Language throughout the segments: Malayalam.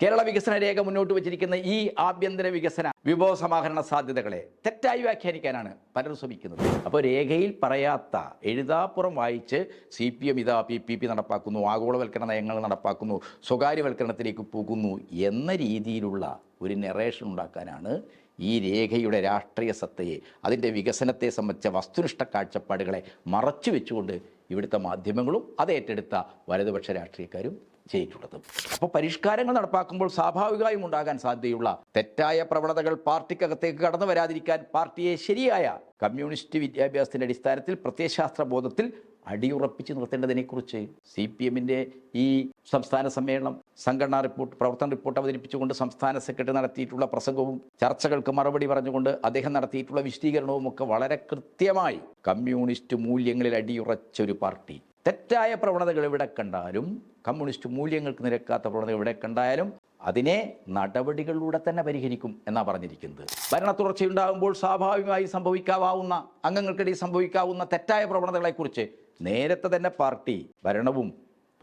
കേരള വികസന രേഖ മുന്നോട്ട് വച്ചിരിക്കുന്ന ഈ ആഭ്യന്തര വികസന വിഭവ സമാഹരണ സാധ്യതകളെ തെറ്റായി വ്യാഖ്യാനിക്കാനാണ് പലരും ശ്രമിക്കുന്നത്. അപ്പോൾ രേഖയിൽ പറയാത്ത എഴുതാപ്പുറം വായിച്ച് സി പി എം ഇതാ പി പി പി നടപ്പാക്കുന്നു ആഗോളവൽക്കരണ നയങ്ങൾ നടപ്പാക്കുന്നു സ്വകാര്യവൽക്കരണത്തിലേക്ക് പോകുന്നു എന്ന രീതിയിലുള്ള ഒരു നെറേഷൻ ഉണ്ടാക്കാനാണ് ഈ രേഖയുടെ രാഷ്ട്രീയ സത്തയെ അതിന്റെ വികസനത്തെ സംബന്ധിച്ച വസ്തുനിഷ്ഠ കാഴ്ചപ്പാടുകളെ മറച്ചു വെച്ചുകൊണ്ട് ഇവിടുത്തെ മാധ്യമങ്ങളും അത് ഏറ്റെടുത്ത വലതുപക്ഷ രാഷ്ട്രീയക്കാരും ചെയ്തിട്ടുള്ളത്. അപ്പോൾ പരിഷ്കാരങ്ങൾ നടപ്പാക്കുമ്പോൾ സ്വാഭാവികമായും ഉണ്ടാകാൻ സാധ്യതയുള്ള തെറ്റായ പ്രവണതകൾ പാർട്ടിക്കകത്തേക്ക് കടന്നു വരാതിരിക്കാൻ പാർട്ടിയെ ശരിയായ കമ്മ്യൂണിസ്റ്റ് വിദ്യാഭ്യാസത്തിന്റെ അടിസ്ഥാനത്തിൽ പ്രത്യയശാസ്ത്ര ബോധത്തിൽ അടിയുറപ്പിച്ച് നിർത്തേണ്ടതിനെക്കുറിച്ച് സി പി എമ്മിന്റെ ഈ സംസ്ഥാന സമ്മേളനം സംഘടനാ റിപ്പോർട്ട് പ്രവർത്തന റിപ്പോർട്ട് അവതരിപ്പിച്ചുകൊണ്ട് സംസ്ഥാന സെക്രട്ടറി നടത്തിയിട്ടുള്ള പ്രസംഗവും ചർച്ചകൾക്ക് മറുപടി പറഞ്ഞുകൊണ്ട് അദ്ദേഹം നടത്തിയിട്ടുള്ള വിശദീകരണവും ഒക്കെ വളരെ കൃത്യമായി കമ്മ്യൂണിസ്റ്റ് മൂല്യങ്ങളിൽ അടിയുറച്ചൊരു പാർട്ടി. തെറ്റായ പ്രവണതകൾ എവിടെ കണ്ടാലും കമ്മ്യൂണിസ്റ്റ് മൂല്യങ്ങൾക്ക് നിരക്കാത്ത പ്രവണതകൾ എവിടെ കണ്ടാലും അതിനെ നടപടികളിലൂടെ തന്നെ പരിഹരിക്കും എന്നാണ് പറഞ്ഞിരിക്കുന്നത്. ഭരണ തുടർച്ചയുണ്ടാകുമ്പോൾ സ്വാഭാവികമായി സംഭവിക്കാവുന്ന അംഗങ്ങൾക്കിടയിൽ സംഭവിക്കാവുന്ന തെറ്റായ പ്രവണതകളെക്കുറിച്ച് നേരത്തെ തന്നെ പാർട്ടി ഭരണവും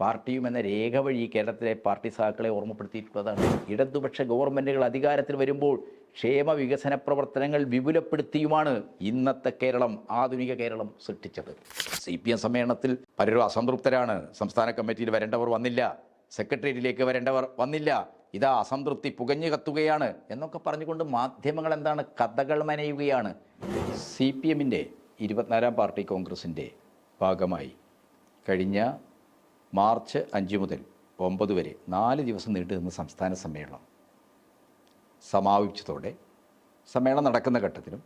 പാർട്ടിയും എന്ന രേഖ വഴി കേരളത്തിലെ പാർട്ടി സഹാക്കളെ ഓർമ്മപ്പെടുത്തിയിട്ടുള്ളതാണ്. ഇടതുപക്ഷ ഗവൺമെന്റുകൾ അധികാരത്തിൽ വരുമ്പോൾ ക്ഷേമ വികസന പ്രവർത്തനങ്ങൾ വിപുലപ്പെടുത്തിയുമാണ് ഇന്നത്തെ കേരളം ആധുനിക കേരളം സൃഷ്ടിച്ചത്. സി പി എം സമ്മേളനത്തിൽ പലരും അസംതൃപ്തരാണ്. സംസ്ഥാന കമ്മിറ്റിയിൽ വരേണ്ടവർ വന്നില്ല. സെക്രട്ടേറിയറ്റിലേക്ക് വരേണ്ടവർ വന്നില്ല. ഇതാ അസംതൃപ്തി പുകഞ്ഞു കത്തുകയാണ് എന്നൊക്കെ പറഞ്ഞുകൊണ്ട് മാധ്യമങ്ങൾ എന്താണ് കഥകൾ മനയുകയാണ്. സി പി എമ്മിന്റെ ഇരുപത്തിനാലാം പാർട്ടി കോൺഗ്രസിന്റെ ഭാഗമായി കഴിഞ്ഞ മാർച്ച് അഞ്ച് മുതൽ ഒമ്പത് വരെ നാല് ദിവസം നീണ്ടു നിന്ന സംസ്ഥാന സമ്മേളനം. സമാപിച്ചതോടെ സമ്മേളനം നടക്കുന്ന ഘട്ടത്തിലും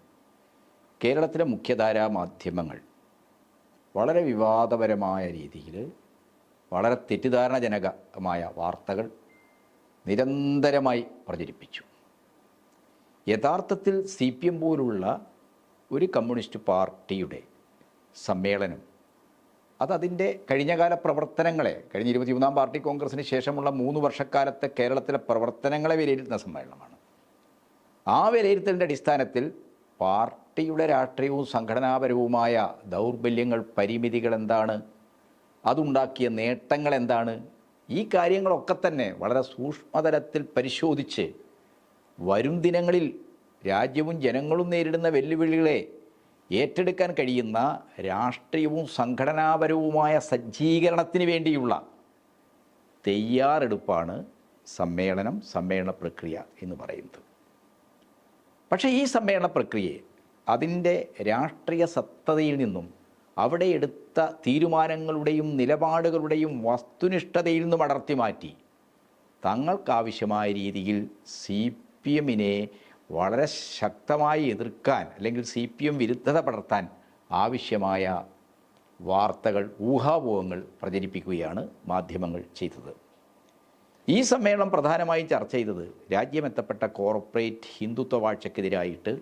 കേരളത്തിലെ മുഖ്യധാരാ മാധ്യമങ്ങൾ വളരെ വിവാദപരമായ രീതിയിൽ വളരെ തെറ്റിദ്ധാരണജനകമായ വാർത്തകൾ നിരന്തരമായി പ്രചരിപ്പിച്ചു. യഥാർത്ഥത്തിൽ സി പി എം പോലുള്ള ഒരു കമ്മ്യൂണിസ്റ്റ് പാർട്ടിയുടെ സമ്മേളനം അതതിന്റെ കഴിഞ്ഞകാല പ്രവർത്തനങ്ങളെ കഴിഞ്ഞ ഇരുപത്തിമൂന്നാം പാർട്ടി കോൺഗ്രസിന് ശേഷമുള്ള മൂന്ന് വർഷക്കാലത്തെ കേരളത്തിലെ പ്രവർത്തനങ്ങളെ വിലയിരുത്തുന്ന സമ്മേളനമാണ്. ആ വിലയിരുത്തലിന്റെ അടിസ്ഥാനത്തിൽ പാർട്ടിയുടെ രാഷ്ട്രീയവും സംഘടനാപരവുമായ ദൗർബല്യങ്ങൾ പരിമിതികൾ എന്താണ്? അതുണ്ടാക്കിയ നേട്ടങ്ങൾ എന്താണ്? ഈ കാര്യങ്ങളൊക്കെ തന്നെ വളരെ സൂക്ഷ്മതലത്തിൽ പരിശോധിച്ച് വരും ദിനങ്ങളിൽ രാജ്യവും ജനങ്ങളും നേരിടുന്ന വെല്ലുവിളികളെ ഏറ്റെടുക്കാൻ കഴിയുന്ന രാഷ്ട്രീയവും സംഘടനാപരവുമായ സജ്ജീകരണത്തിന് വേണ്ടിയുള്ള തയ്യാറെടുപ്പാണ് സമ്മേളനം സമ്മേളന പ്രക്രിയ എന്ന് പറയുന്നത്. പക്ഷേ ഈ സമ്മേളന പ്രക്രിയയെ അതിന്റെ രാഷ്ട്രീയ സത്തതയിൽ നിന്നും അവിടെ എടുത്ത തീരുമാനങ്ങളുടെയും നിലപാടുകളുടെയും വസ്തുനിഷ്ഠതയിൽ നിന്നും അടർത്തി മാറ്റി തങ്ങൾക്കാവശ്യമായ രീതിയിൽ സി പി എമ്മിനെ വളരെ ശക്തമായി എതിർക്കാൻ അല്ലെങ്കിൽ സി പി എം വിരുദ്ധത പടർത്താൻ ആവശ്യമായ വാർത്തകൾ ഊഹാപോഹങ്ങൾ പ്രചരിപ്പിക്കുകയാണ് മാധ്യമങ്ങൾ ചെയ്തത്. ഈ സമ്മേളനം പ്രധാനമായും ചർച്ച ചെയ്തത് രാജ്യമെത്തപ്പെട്ട കോർപ്പറേറ്റ് ഹിന്ദുത്വ വാഴ്ചക്കെതിരായിട്ട്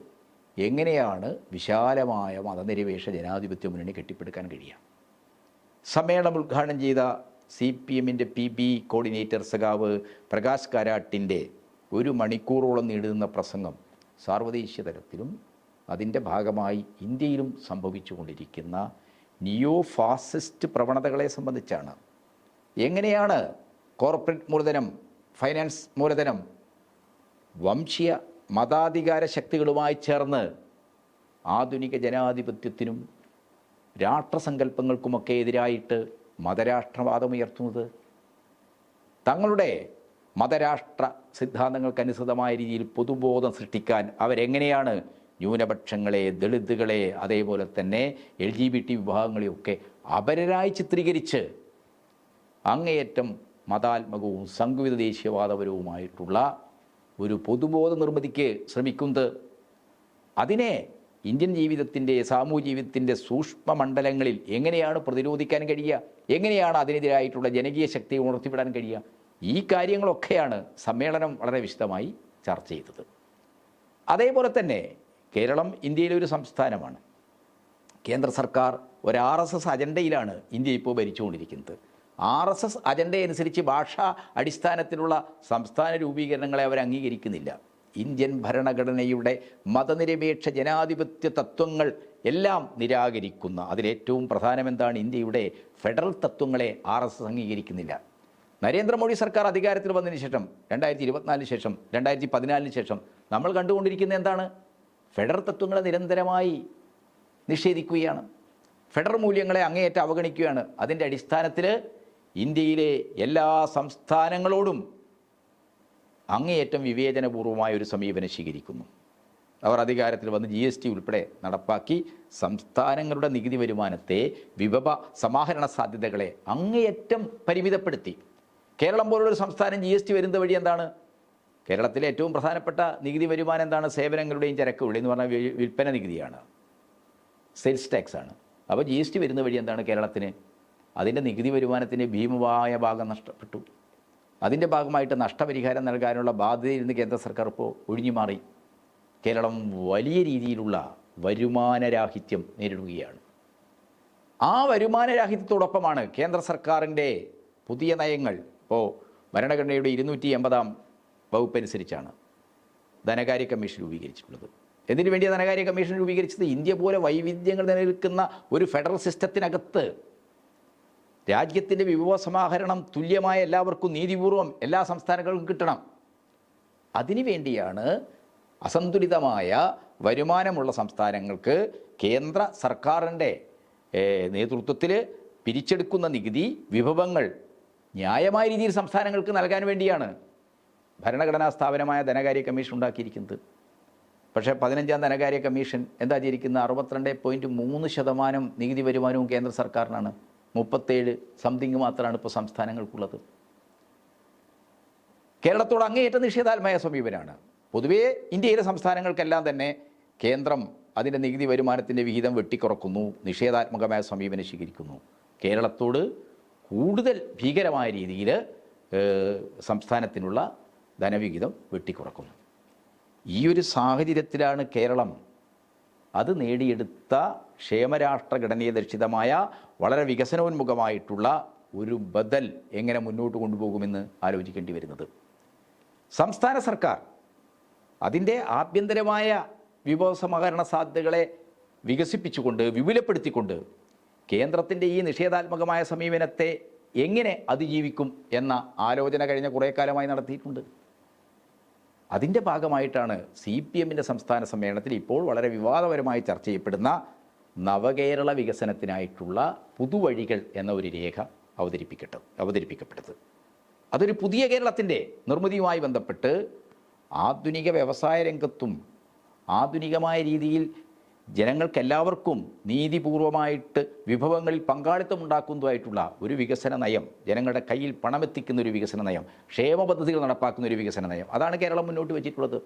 എങ്ങനെയാണ് വിശാലമായ മതനിരപേക്ഷ ജനാധിപത്യ മുന്നണി കെട്ടിപ്പടുക്കാൻ കഴിയുക? സമ്മേളനം ഉദ്ഘാടനം ചെയ്ത സി പി എമ്മിന്റെ പി ബി കോർഡിനേറ്റർ സഖാവ് പ്രകാശ് കാരാട്ടിന്റെ ഒരു മണിക്കൂറോളം നീണ്ടുനിന്ന പ്രസംഗം സാർവദേശീയ തലത്തിലും അതിന്റെ ഭാഗമായി ഇന്ത്യയിലും സംഭവിച്ചുകൊണ്ടിരിക്കുന്ന നിയോ ഫാസിസ്റ്റ് പ്രവണതകളെ സംബന്ധിച്ചാണ്. എങ്ങനെയാണ് കോർപ്പറേറ്റ് മൂലധനം ഫൈനാൻസ് മൂലധനം വംശീയ മതാധികാര ശക്തികളുമായി ചേർന്ന് ആധുനിക ജനാധിപത്യത്തിനും രാഷ്ട്രസങ്കല്പങ്ങൾക്കുമൊക്കെ എതിരായിട്ട് മതരാഷ്ട്രവാദം ഉയർത്തുന്നത് തങ്ങളുടെ മതരാഷ്ട്ര സിദ്ധാന്തങ്ങൾക്കനുസൃതമായ രീതിയിൽ പൊതുബോധം സൃഷ്ടിക്കാൻ അവരെങ്ങനെയാണ് ന്യൂനപക്ഷങ്ങളെ ദളിതുകളെ അതേപോലെ തന്നെ എൽ ജി ബി ടി വിഭാഗങ്ങളെയൊക്കെ അപരരായി ചിത്രീകരിച്ച് അങ്ങേയറ്റം മതാത്മകവും സംഘവിത ദേശീയവാദപരവുമായിട്ടുള്ള ഒരു പൊതുബോധ നിർമ്മിതിക്ക് ശ്രമിക്കുന്നത്. അതിനെ ഇന്ത്യൻ ജീവിതത്തിന്റെ സാമൂഹ്യ ജീവിതത്തിന്റെ സൂക്ഷ്മ മണ്ഡലങ്ങളിൽ എങ്ങനെയാണ് പ്രതിരോധിക്കാൻ കഴിയുക? എങ്ങനെയാണ് അതിനെതിരായിട്ടുള്ള ജനകീയ ശക്തി ഉണർത്തിവിടാൻ കഴിയുക? ഈ കാര്യങ്ങളൊക്കെയാണ് സമ്മേളനം വളരെ വിശദമായി ചർച്ച ചെയ്തത്. അതേപോലെ തന്നെ കേരളം ഇന്ത്യയിലെ ഒരു സംസ്ഥാനമാണ്. കേന്ദ്ര സർക്കാർ ഒരു ആർ എസ് എസ് അജണ്ടയിലാണ് ഇന്ത്യ ഇപ്പോൾ ഭരിച്ചുകൊണ്ടിരിക്കുന്നത്. ആർ എസ് എസ് അജണ്ടയനുസരിച്ച് ഭാഷാ അടിസ്ഥാനത്തിലുള്ള സംസ്ഥാന രൂപീകരണങ്ങളെ അവർ അംഗീകരിക്കുന്നില്ല. ഇന്ത്യൻ ഭരണഘടനയുടെ മതനിരപേക്ഷ ജനാധിപത്യ തത്വങ്ങൾ എല്ലാം നിരാകരിക്കുന്ന അതിലേറ്റവും പ്രധാനമെന്താണ് ഇന്ത്യയുടെ ഫെഡറൽ തത്വങ്ങളെ ആർ അംഗീകരിക്കുന്നില്ല. നരേന്ദ്രമോദി സർക്കാർ അധികാരത്തിൽ വന്നതിന് ശേഷം രണ്ടായിരത്തി ഇരുപത്തിനാലിന് ശേഷം രണ്ടായിരത്തി പതിനാലിന് ശേഷം നമ്മൾ കണ്ടുകൊണ്ടിരിക്കുന്ന എന്താണ്? ഫെഡറൽ തത്വങ്ങളെ നിരന്തരമായി നിഷേധിക്കുകയാണ്. ഫെഡറൽ മൂല്യങ്ങളെ അങ്ങേയറ്റം അവഗണിക്കുകയാണ്. അതിന്റെ അടിസ്ഥാനത്തിൽ ഇന്ത്യയിലെ എല്ലാ സംസ്ഥാനങ്ങളോടും അങ്ങേയറ്റം വിവേചനപൂർവമായ ഒരു സമീപനം സ്വീകരിക്കുന്നു. അവർ അധികാരത്തിൽ വന്ന് ജി എസ് ടി ഉൾപ്പെടെ നടപ്പാക്കി സംസ്ഥാനങ്ങളുടെ നികുതി വരുമാനത്തെ വിഭവ സമാഹരണ സാധ്യതകളെ അങ്ങേയറ്റം പരിമിതപ്പെടുത്തി. കേരളം പോലുള്ളൊരു സംസ്ഥാനം ജി എസ് ടി വരുന്നത് വഴി എന്താണ്? കേരളത്തിലെ ഏറ്റവും പ്രധാനപ്പെട്ട നികുതി വരുമാനം എന്താണ്? സേവനങ്ങളുടെയും ചരക്കുകളുടെയും എന്ന് പറഞ്ഞാൽ വിൽപ്പന നികുതിയാണ്. സെയിൽസ് ടാക്സ് ആണ്. അപ്പോൾ ജി എസ് ടി വരുന്ന വഴി എന്താണ് കേരളത്തിന്? അതിന്റെ നികുതി വരുമാനത്തിന്റെ ഭീമമായ ഭാഗം നഷ്ടപ്പെട്ടു. അതിന്റെ ഭാഗമായിട്ട് നഷ്ടപരിഹാരം നൽകാനുള്ള ബാധ്യതയിൽ നിന്ന് കേന്ദ്ര സർക്കാർ ഇപ്പോൾ ഒഴിഞ്ഞു മാറി കേരളം വലിയ രീതിയിലുള്ള വരുമാനരാഹിത്യം നേരിടുകയാണ്. ആ വരുമാനരാഹിത്യത്തോടൊപ്പമാണ് കേന്ദ്ര സർക്കാരിന്റെ പുതിയ നയങ്ങൾ ഇപ്പോൾ ഭരണഘടനയുടെ ഇരുന്നൂറ്റി എൺപതാം വകുപ്പ് അനുസരിച്ചാണ് ധനകാര്യ കമ്മീഷൻ രൂപീകരിച്ചിട്ടുള്ളത്. എന്തിനു വേണ്ടിയാണ് ധനകാര്യ കമ്മീഷൻ രൂപീകരിച്ചത്? ഇന്ത്യ പോലെ വൈവിധ്യങ്ങൾ നിലനിൽക്കുന്ന ഒരു ഫെഡറൽ സിസ്റ്റത്തിനകത്ത് രാജ്യത്തിന്റെ വിഭവ സമാഹരണം തുല്യമായ എല്ലാവർക്കും നീതിപൂർവം എല്ലാ സംസ്ഥാനങ്ങൾക്കും കിട്ടണം. അതിനുവേണ്ടിയാണ് അസന്തുലിതമായ വരുമാനമുള്ള സംസ്ഥാനങ്ങൾക്ക് കേന്ദ്ര സർക്കാരിന്റെ നേതൃത്വത്തിൽ പിരിച്ചെടുക്കുന്ന നികുതി വിഭവങ്ങൾ ന്യായമായ രീതിയിൽ സംസ്ഥാനങ്ങൾക്ക് നൽകാൻ വേണ്ടിയാണ് ഭരണഘടനാ സ്ഥാപനമായ ധനകാര്യ കമ്മീഷൻ ഉണ്ടാക്കിയിരിക്കുന്നത്. പക്ഷേ പതിനഞ്ചാം ധനകാര്യ കമ്മീഷൻ എന്താ ചെയ്തിരിക്കുന്നത്? അറുപത്തിരണ്ട് പോയിന്റ് മൂന്ന് ശതമാനം നികുതി വരുമാനവും കേന്ദ്ര സർക്കാരിനാണ്. മുപ്പത്തേഴ് സംതിങ് മാത്രമാണ് ഇപ്പോൾ സംസ്ഥാനങ്ങൾക്കുള്ളത്. കേരളത്തോട് അങ്ങേയറ്റം നിഷേധാത്മയ സമീപനമാണ് പൊതുവേ ഇന്ത്യയിലെ സംസ്ഥാനങ്ങൾക്കെല്ലാം തന്നെ കേന്ദ്രം അതിന്റെ നികുതി വരുമാനത്തിന്റെ വിഹിതം വെട്ടിക്കുറക്കുന്നു നിഷേധാത്മകമായ സമീപനം സ്വീകരിക്കുന്നു. കേരളത്തോട് കൂടുതൽ ഭീകരമായ രീതിയിൽ സംസ്ഥാനത്തിനുള്ള ധനവിഹിതം വെട്ടിക്കുറക്കുന്നു. ഈ ഒരു സാഹചര്യത്തിലാണ് കേരളം അത് നേടിയെടുത്ത ക്ഷേമരാഷ്ട്രഘടനയെ ദർശിതമായ വളരെ വികസനോന്മുഖമായിട്ടുള്ള ഒരു ബദൽ എങ്ങനെ മുന്നോട്ട് കൊണ്ടുപോകുമെന്ന് ആലോചിക്കേണ്ടി വരുന്നത്. സംസ്ഥാന സർക്കാർ അതിന്റെ ആഭ്യന്തരമായ വിഭവസമാഹരണ സാധ്യതകളെ വികസിപ്പിച്ചുകൊണ്ട് വിപുലപ്പെടുത്തിക്കൊണ്ട് കേന്ദ്രത്തിന്റെ ഈ നിഷേധാത്മകമായ സമീപനത്തെ എങ്ങനെ അതിജീവിക്കും എന്ന ആലോചന കഴിഞ്ഞ കുറേ കാലമായി നടത്തിയിട്ടുണ്ട്. അതിന്റെ ഭാഗമായിട്ടാണ് സി പി എമ്മിന്റെ സംസ്ഥാന സമ്മേളനത്തിൽ ഇപ്പോൾ വളരെ വിവാദപരമായി ചർച്ച ചെയ്യപ്പെടുന്ന നവകേരള വികസനത്തിനായിട്ടുള്ള പുതുവഴികൾ എന്ന ഒരു രേഖ അവതരിപ്പിക്കട്ടെ അവതരിപ്പിക്കപ്പെട്ടത്. അതൊരു പുതിയ കേരളത്തിന്റെ നിർമ്മിതിയുമായി ബന്ധപ്പെട്ട് ആധുനിക വ്യവസായ രംഗത്തും ആധുനികമായ രീതിയിൽ ജനങ്ങൾക്കെല്ലാവർക്കും നീതിപൂർവമായിട്ട് വിഭവങ്ങളിൽ പങ്കാളിത്തം ഉണ്ടാക്കുന്നതുമായിട്ടുള്ള ഒരു വികസന നയം ജനങ്ങളുടെ കയ്യിൽ പണമെത്തിക്കുന്ന ഒരു വികസന നയം ക്ഷേമ പദ്ധതികൾ നടപ്പാക്കുന്ന ഒരു വികസന നയം. അതാണ് കേരളം മുന്നോട്ട് വെച്ചിട്ടുള്ളത്.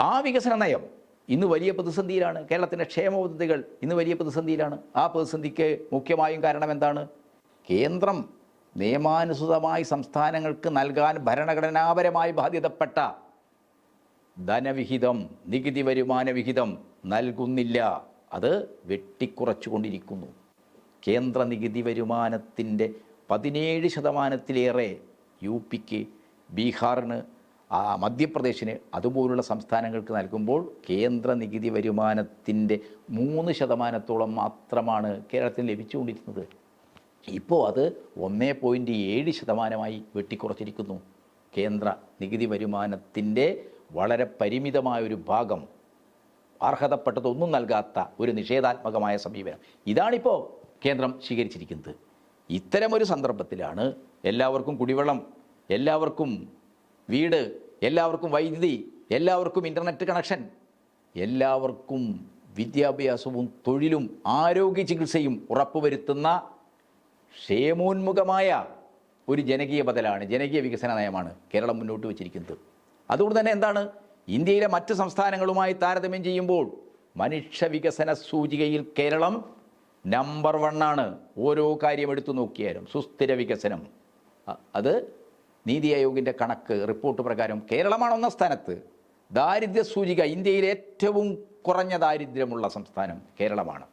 ആ വികസന നയം ഇന്ന് വലിയ പ്രതിസന്ധിയിലാണ്. കേരളത്തിന്റെ ക്ഷേമ പദ്ധതികൾ ഇന്ന് വലിയ പ്രതിസന്ധിയിലാണ്. ആ പ്രതിസന്ധിക്ക് മുഖ്യമായും കാരണം എന്താണ്? കേന്ദ്രം നിയമാനുസൃതമായി സംസ്ഥാനങ്ങൾക്ക് നൽകാൻ ഭരണഘടനാപരമായി ബാധ്യതപ്പെട്ട ധനവിഹിതം നികുതി വരുമാന വിഹിതം നൽകുന്നില്ല. അത് വെട്ടിക്കുറച്ചുകൊണ്ടിരിക്കുന്നു. കേന്ദ്ര നികുതി വരുമാനത്തിന്റെ പതിനേഴ് ശതമാനത്തിലേറെ യു പിക്ക് ബീഹാറിന് മധ്യപ്രദേശിന് അതുപോലുള്ള സംസ്ഥാനങ്ങൾക്ക് നൽകുമ്പോൾ കേന്ദ്ര നികുതി വരുമാനത്തിന്റെ മൂന്ന് ശതമാനത്തോളം മാത്രമാണ് കേരളത്തിന് ലഭിച്ചുകൊണ്ടിരുന്നത് ഇപ്പോൾ അത് ഒന്നേ പോയിന്റ് ഏഴ് ശതമാനമായി വെട്ടിക്കുറച്ചിരിക്കുന്നു. കേന്ദ്ര നികുതി വരുമാനത്തിന്റെ വളരെ പരിമിതമായൊരു ഭാഗം അർഹതപ്പെട്ടതൊന്നും നൽകാത്ത ഒരു നിഷേധാത്മകമായ സമീപനം. ഇതാണിപ്പോൾ കേന്ദ്രം സ്വീകരിച്ചിരിക്കുന്നത്. ഇത്തരമൊരു സന്ദർഭത്തിലാണ് എല്ലാവർക്കും കുടിവെള്ളം എല്ലാവർക്കും വീട് എല്ലാവർക്കും വൈദ്യുതി എല്ലാവർക്കും ഇന്റർനെറ്റ് കണക്ഷൻ എല്ലാവർക്കും വിദ്യാഭ്യാസവും തൊഴിലും ആരോഗ്യ ചികിത്സയും ഉറപ്പുവരുത്തുന്ന ക്ഷേമോന്മുഖമായ ഒരു ജനകീയ ബദലാണ് ജനകീയ വികസന നയമാണ് കേരളം മുന്നോട്ട് വച്ചിരിക്കുന്നത്. അതുകൊണ്ട് തന്നെ എന്താണ് ഇന്ത്യയിലെ മറ്റ് സംസ്ഥാനങ്ങളുമായി താരതമ്യം ചെയ്യുമ്പോൾ മനുഷ്യ വികസന സൂചികയിൽ കേരളം നമ്പർ വണ്ണാണ് ഓരോ കാര്യം എടുത്തു നോക്കിയാലും സുസ്ഥിര വികസനം. അത് നീതി ആയോഗിന്റെ കണക്ക് റിപ്പോർട്ട് പ്രകാരം കേരളമാണ് ഒന്നാം സ്ഥാനത്ത്. ദാരിദ്ര്യ സൂചിക ഇന്ത്യയിലെ ഏറ്റവും കുറഞ്ഞ ദാരിദ്ര്യമുള്ള സംസ്ഥാനം കേരളമാണ്.